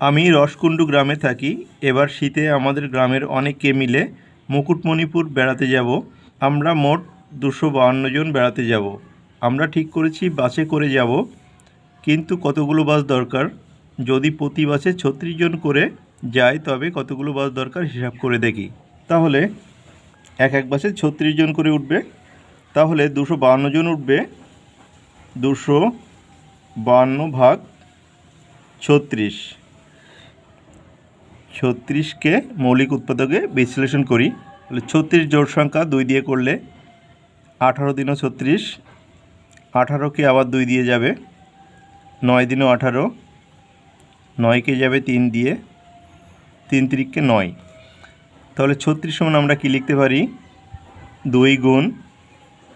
আমি রসকুণ্ডু গ্রামে থাকি, এবার শীতে আমাদের গ্রামের অনেকে মিলে মুকুটমণিপুর বেড়াতে যাব। আমরা মোট দুশো বাহান্ন জন বেড়াতে যাব। আমরা ঠিক করেছি বাসে করে যাব, কিন্তু কতগুলো বাস দরকার? যদি প্রতি বাসে ছত্রিশ জন করে যায় তবে কতগুলো বাস দরকার হিসাব করে দেখি। তাহলে এক এক বাসে ছত্রিশ জন করে উঠবে। তাহলে দুশো বাহান্ন জন উঠবে। দুশো বাহান্ন ভাগ ছত্রিশ। ছত্রিশকে মৌলিক উৎপাদকে বিশ্লেষণ করি। তাহলে ছত্রিশ জোড় সংখ্যা দুই দিয়ে করলে আঠারো দিনও ছত্রিশ, আঠারোকে আবার দুই দিয়ে যাবে, নয় দিনও আঠারো, নয়কে যাবে তিন দিয়ে, তিন তিরিককে নয়। তাহলে ছত্রিশ সমান আমরা কি লিখতে পারি? দুই গুণ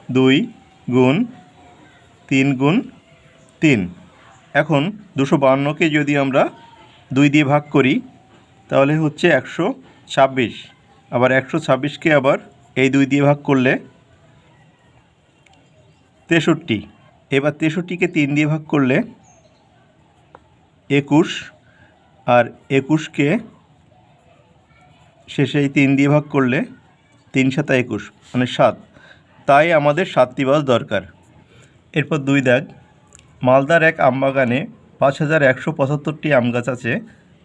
দুই গুণ, তিন গুণ, তিন। এখন দুশো বাহান্নকে যদি আমরা দুই দিয়ে ভাগ করি তাহলে হচ্ছে একশো ছাব্বিশ। আবার একশো ছাব্বিশকে আবার এই দুই দিয়ে ভাগ করলে তেষট্টি। এবার তেষট্টিকে তিন দিয়ে ভাগ করলে একুশ। আর একুশকে শেষে এই তিন দিয়ে ভাগ করলে তিন সাতা একুশ মানে সাত। তাই আমাদের সাতটি বাস দরকার। এরপর দুই দাগ মালদার এক আমবাগানে পাঁচ হাজার একশো পঁচাত্তরটি আম গাছ আছে।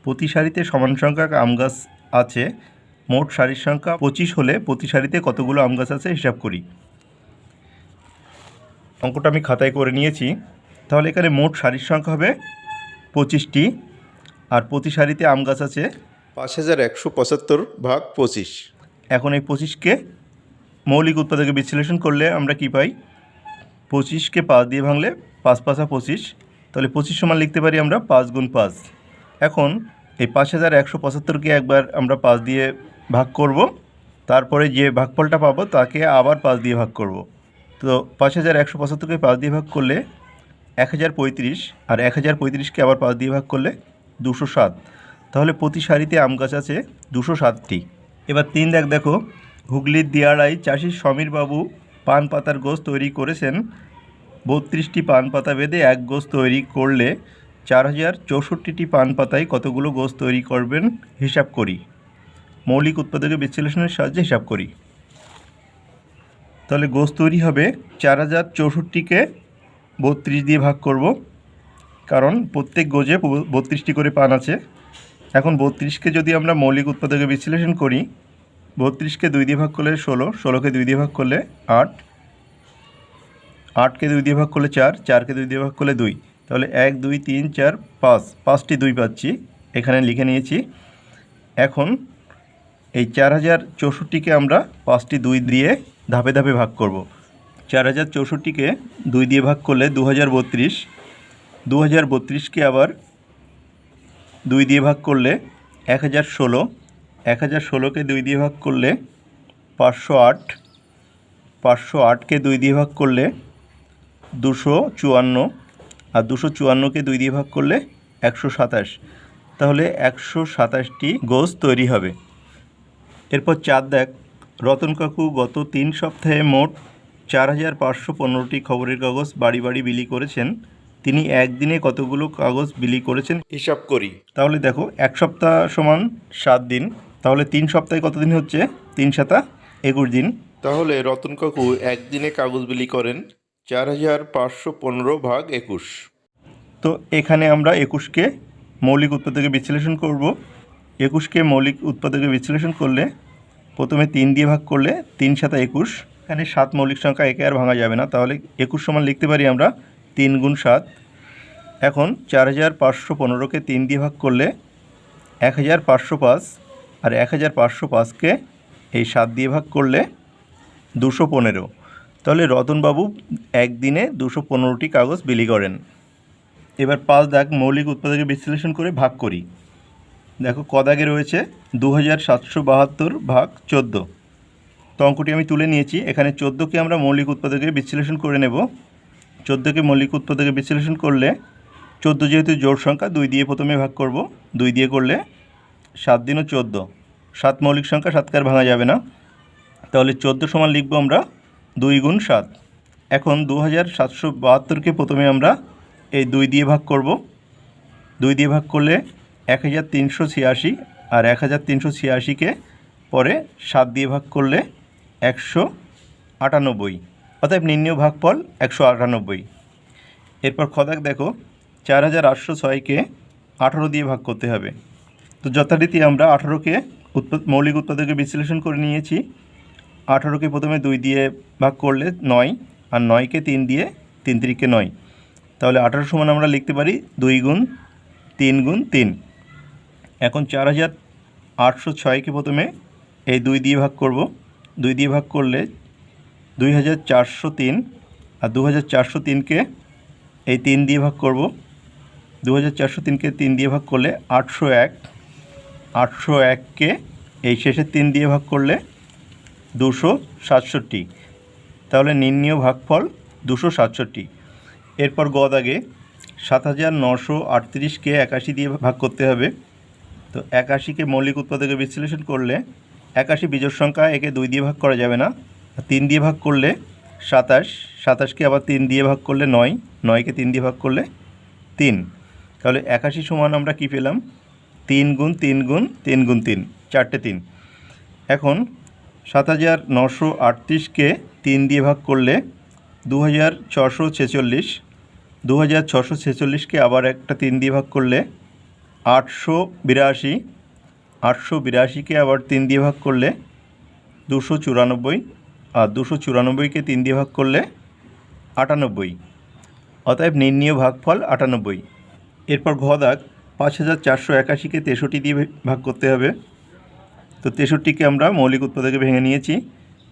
প্রতি সারিতে সমান সংখ্যক আম গাছ আছে মোট সারির সংখ্যা পঁচিশ হলে প্রতি সারিতে কতগুলো আম গাছ আছে হিসাব করি। অঙ্কটা আমি খাতায় করে নিয়েছি। তাহলে এখানে মোট সারির সংখ্যা হবে পঁচিশটি আর প্রতি সারিতে আম গাছ আছে পাঁচ হাজার একশো পঁচাত্তর ভাগ পঁচিশ। এখন এই পঁচিশকে মৌলিক উৎপাদকে বিশ্লেষণ করলে আমরা কি পাই? পঁচিশকে পাঁচ দিয়ে ভাঙলে পাঁচ পাঁচা পঁচিশ। তাহলে পঁচিশ সমান লিখতে পারি আমরা পাঁচ গুণ পাঁচ। এখন এই পাঁচ হাজার একশো পঁচাত্তরকে একবার আমরা পাঁচ দিয়ে ভাগ করব। তারপরে যে ভাগফলটা পাবো তাকে আবার পাঁচ দিয়ে ভাগ করব। তো পাঁচ হাজার একশো পঁচাত্তরকে পাঁচ দিয়ে ভাগ করলে এক হাজার পঁয়ত্রিশ আর এক হাজার পঁয়ত্রিশকে আবার পাঁচ দিয়ে ভাগ করলে দুশো সাত। তাহলে প্রতি সারিতে আম গাছ আছে দুশো সাতটি। এবার তিন দেখ দেখো, হুগলির দিয়াড়াই চাষি সমীর বাবু পান পাতার গোছ তৈরি করেছেন। বত্রিশটি পান পাতা বেঁধে এক গোছ তৈরি করলে চার হাজার চৌষট্টিটি পান পাতায় কতগুলো গোস তৈরি করবেন? হিসাব করি। মৌলিক উৎপাদকের বিশ্লেষণের সাহায্যে হিসাব করি। তাহলে গোস তৈরি হবে চার হাজার চৌষট্টিকে বত্রিশ দিয়ে ভাগ করব। কারণ প্রত্যেক গোজে বত্রিশটি করে পান আছে। এখন বত্রিশকে যদি আমরা মৌলিক উৎপাদকে বিশ্লেষণ করি, বত্রিশকে দুই দিয়ে ভাগ করলে ষোলো, ষোলোকে দুই দিয়ে ভাগ করলে আট, আটকে দুই দিয়ে ভাগ করলে চার, চারকে দুই দিয়ে ভাগ করলে দুই। তাহলে এক, দুই, তিন, চার, পাঁচ। পাঁচটি দুই পাচ্ছি। এখানে লিখে নিয়েছি। এখন এই চার হাজার চৌষট্টিকে আমরা পাঁচটি দুই দিয়ে ধাপে ধাপে ভাগ করব। চার হাজার চৌষট্টিকে দুই দিয়ে ভাগ করলে দু হাজার বত্রিশ। দু হাজার বত্রিশকে আবার দুই দিয়ে ভাগ করলে এক হাজার ষোলো। এক হাজার ষোলোকে দুই দিয়ে ভাগ করলে পাঁচশো আট। পাঁচশো আটকে দুই দিয়ে ভাগ করলে দুশো চুয়ান্ন। আর দুশো চুয়ান্নকে দুই দিয়ে ভাগ করলে একশো সাতাশ। তাহলে একশো সাতাশটি গোছ তৈরি হবে। এরপর চার দেখ রতন কাকু গত তিন সপ্তাহে মোট চার হাজার পাঁচশো পনেরোটি খবরের কাগজ বাড়ি বাড়ি বিলি করেছেন। তিনি একদিনে কতগুলো কাগজ বিলি করেছেন? হিসাব করি। তাহলে দেখো এক সপ্তাহ সমান সাত দিন। তাহলে তিন সপ্তাহে কত দিন হচ্ছে? তিন সাতা একুশ দিন। তাহলে রতন কাকু একদিনে কাগজ বিলি করেন চার হাজার পাঁচশো পনেরো ভাগ একুশ। তো এখানে আমরা একুশকে মৌলিক উৎপাদকে বিশ্লেষণ করব। একুশকে মৌলিক উৎপাদকে বিশ্লেষণ করলে প্রথমে তিন দিয়ে ভাগ করলে তিন সাতা একুশ। এখানে সাত মৌলিক সংখ্যা একে আর ভাঙা যাবে না, তাহলে একুশ সমান লিখতে পারি আমরা তিন গুণ সাত। এখন চার হাজার পাঁচশো পনেরোকে তিন দিয়ে ভাগ করলে এক হাজার পাঁচশো পাঁচ আর এক হাজার পাঁচশো পাঁচকে এই সাত দিয়ে ভাগ করলে দুশো পনেরো। তাহলে রতনবাবু একদিনে দুশো পনেরোটি কাগজ বিলি করেন। এবার পাঁচ দাগ মৌলিক উৎপাদকে বিশ্লেষণ করে ভাগ করি। দেখো কদাগে রয়েছে দু হাজার সাতশো বাহাত্তর ভাগ চোদ্দ। তো অঙ্কটি আমি তুলে নিয়েছি। এখানে চোদ্দোকে আমরা মৌলিক উৎপাদকে বিশ্লেষণ করে নেব। চোদ্দোকে মৌলিক উৎপাদকে বিশ্লেষণ করলে চোদ্দ যেহেতু জোড় সংখ্যা, দুই দিয়ে প্রথমে ভাগ করব। দুই দিয়ে করলে সাত দিনও চোদ্দ। সাত মৌলিক সংখ্যা সাতকে আর ভাঙা যাবে না। তাহলে চোদ্দ সমান লিখব আমরা দুই গুণ সাত। এখন দু হাজার সাতশো বাহাত্তরকে প্রথমে আমরা এই দুই দিয়ে ভাগ করব। দুই দিয়ে ভাগ করলে এক হাজার তিনশো ছিয়াশি আর এক হাজার তিনশো ছিয়াশিকে পরে সাত দিয়ে ভাগ করলে একশো আটানব্বই। অতএব নির্ণয় ভাগফল একশো আটানব্বই। এরপর খদাক দেখো, চার হাজার আটশো ছয়কে আঠারো দিয়ে ভাগ করতে হবে। তো যথারীতি আমরা আঠারোকে উৎপাদ মৌলিক উৎপাদকে বিশ্লেষণ করে নিয়েছি। আঠারোকে প্রথমে দুই দিয়ে ভাগ করলে নয়, আর নয়কে তিন দিয়ে তিন তিরিকে নয়। তাহলে আঠারো সমান আমরা লিখতে পারি দুই গুণ তিন গুণ তিন। এখন চার হাজার আটশো ছয়কে প্রথমে এই দুই দিয়ে ভাগ করব। দুই দিয়ে ভাগ করলে দুই হাজার চারশো তিন, আর দু হাজার চারশো তিনকে এই তিন দিয়ে ভাগ করব। দু হাজার চারশো তিনকে তিন দিয়ে ভাগ করলে আটশো এক, আটশো এককে এই শেষের তিন দিয়ে ভাগ করলে দুশো সাতষট্টি। তাহলে নির্ণীয় ভাগফল দুশো সাতষট্টি। এরপর গদ আগে সাত হাজার নশো আটত্রিশকে একাশি দিয়ে ভাগ করতে হবে। তো একাশিকে মৌলিক উৎপাদকে বিশ্লেষণ করলে একাশি বিজোড় সংখ্যা একে দুই দিয়ে ভাগ করা যাবে না। তিন দিয়ে ভাগ করলে সাতাশ, সাতাশকে আবার তিন দিয়ে ভাগ করলে নয়, নয়কে তিন দিয়ে ভাগ করলে তিন। তাহলে একাশি সমান আমরা কি পেলাম? তিন গুণ তিন গুণ তিন গুণ তিন, চারটে তিন। এখন সাত হাজার নশো আটত্রিশকে তিন দিয়ে ভাগ করলে দু হাজার ছশো ছেচল্লিশ দু হাজার ছশো ছেচল্লিশকে আবার একটা তিন দিয়ে ভাগ করলে আটশো বিরাশি, আটশো বিরাশিকে আবার তিন দিয়ে ভাগ করলে দুশো চুরানব্বই আর দুশো চুরানব্বইকে তিন দিয়ে ভাগ করলে আটানব্বই। অতএব নির্ণীয় ভাগফল আটানব্বই। এরপর ঘ দাগ পাঁচ হাজার চারশো একাশিকে তেষট্টি দিয়ে ভাগ করতে হবে। তো তেষট্টিকে আমরা মৌলিক উৎপাদকে ভেঙে নিয়েছি।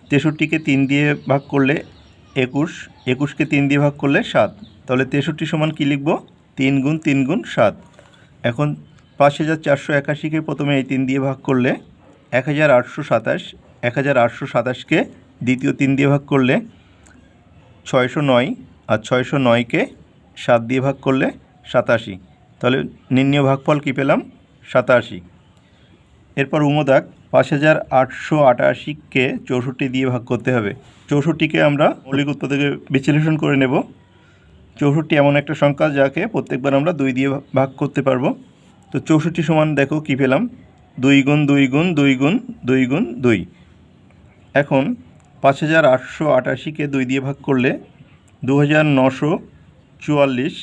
তেষট্টিকে তিন দিয়ে ভাগ করলে একুশ, একুশকে তিন দিয়ে ভাগ করলে সাত। তাহলে তেষট্টি সমান কী লিখব? তিন গুণ তিন গুণ সাত। এখন পাঁচ হাজার চারশো একাশিকে প্রথমে এই তিন দিয়ে ভাগ করলে এক হাজার আটশো সাতাশ, এক হাজার আটশো সাতাশকে দ্বিতীয় তিন দিয়ে ভাগ করলে ছয়শো নয় আর ছয়শো নয়কে সাত দিয়ে ভাগ করলে সাতাশি। তাহলে নির্ণয় ভাগফল কী পেলাম? সাতাশি। এরপর উমদাক পাঁচ হাজার আটশো আটাশিকে চৌষট্টি দিয়ে ভাগ করতে হবে। চৌষট্টিকে আমরা মৌলিক উৎপাদকে বিশ্লেষণ করে নেব। চৌষট্টি এমন একটা সংখ্যা যাকে প্রত্যেকবার আমরা দুই দিয়ে ভাগ করতে পারব। তো চৌষট্টি সমান দেখো কী পেলাম? দুই গুণ দুই গুণ দুই গুণ দুই গুণ দুই। এখন পাঁচ হাজার আটশো আটাশিকে দুই দিয়ে ভাগ করলে দু হাজার নশো চুয়াল্লিশ,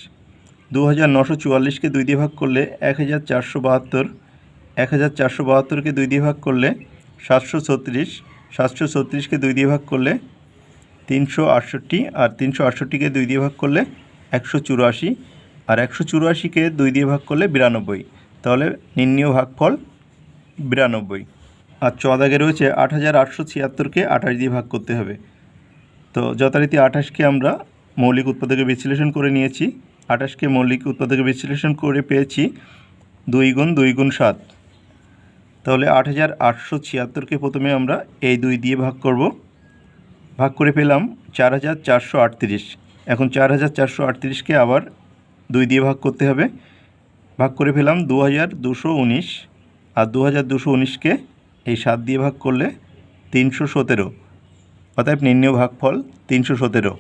দু হাজার নশো চুয়াল্লিশকে দুই দিয়ে ভাগ করলে এক হাজার চারশো বাহাত্তর এক হাজার চারশো বাহাত্তরকে দুই দিয়ে ভাগ করলে সাতশো ছত্রিশ, সাতশো ছত্রিশকে দুই দিয়ে ভাগ করলে তিনশো আটষট্টি, আর তিনশো আটষট্টিকে দুই দিয়ে ভাগ করলে একশো চুরাশি, আর একশো চুরাশিকে দুই দিয়ে ভাগ করলে বিরানব্বই। তাহলে নির্ণীয় ভাগফল বিরানব্বই। আর চদাগে রয়েছে আট হাজার আটশো ছিয়াত্তরকে আঠাশ দিয়ে ভাগ করতে হবে। তো যথারীতি আঠাশকে আমরা মৌলিক উৎপাদকে বিশ্লেষণ করে নিয়েছি। আঠাশকে মৌলিক উৎপাদকে বিশ্লেষণ করে পেয়েছি দুই গুণ দুই গুণ সাত। তাহলে আট হাজার আটশো ছিয়াত্তরকে প্রথমে আমরা এই দুই দিয়ে ভাগ করব। ভাগ করে পেলাম চার হাজার চারশো আটত্রিশ। এখন চার হাজার চারশো আটত্রিশকে আবার দুই দিয়ে ভাগ করতে হবে। ভাগ করে পেলাম দু হাজার দুশো উনিশ। আর দু হাজার দুশো উনিশকে এই সাত দিয়ে ভাগ করলে তিনশো সতেরো। অতএব নির্ণয় ভাগফল তিনশো সতেরো।